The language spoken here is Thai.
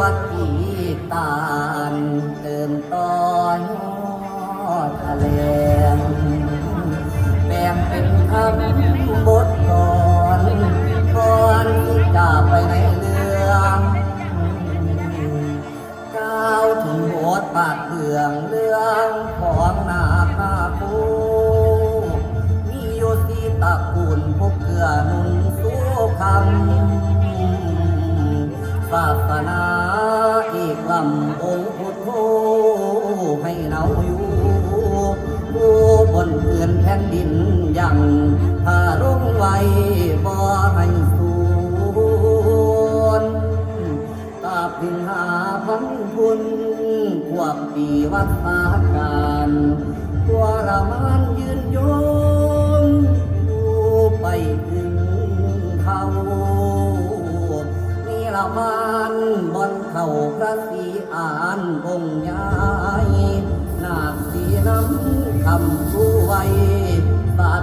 วัดอีตาลเติมต่อยอดทะเลงแบ่งเป็นคำบทก่อนก่อนที่จะไปในเรื่องก้าวถึงบสถ์ปากเถืองเรื่องของนาคาคูมีโยสีตะกูลพวกเกลือนุนสู้คำ ศาสนาอีกลำองค์พุทโธให้เนาอยู่ผู้บนเพื่อนแผ่นดินยังพารุ่งไว้บ่ให้สูญตาพินหาพันพุนควบปีวัดสาการตัวระมานยืนโยงอยู่ไปถึงเขานี่ละมานาพระศรีอานองค์ใหญ่นาคสีน้ำคำผู้ไว้ศาด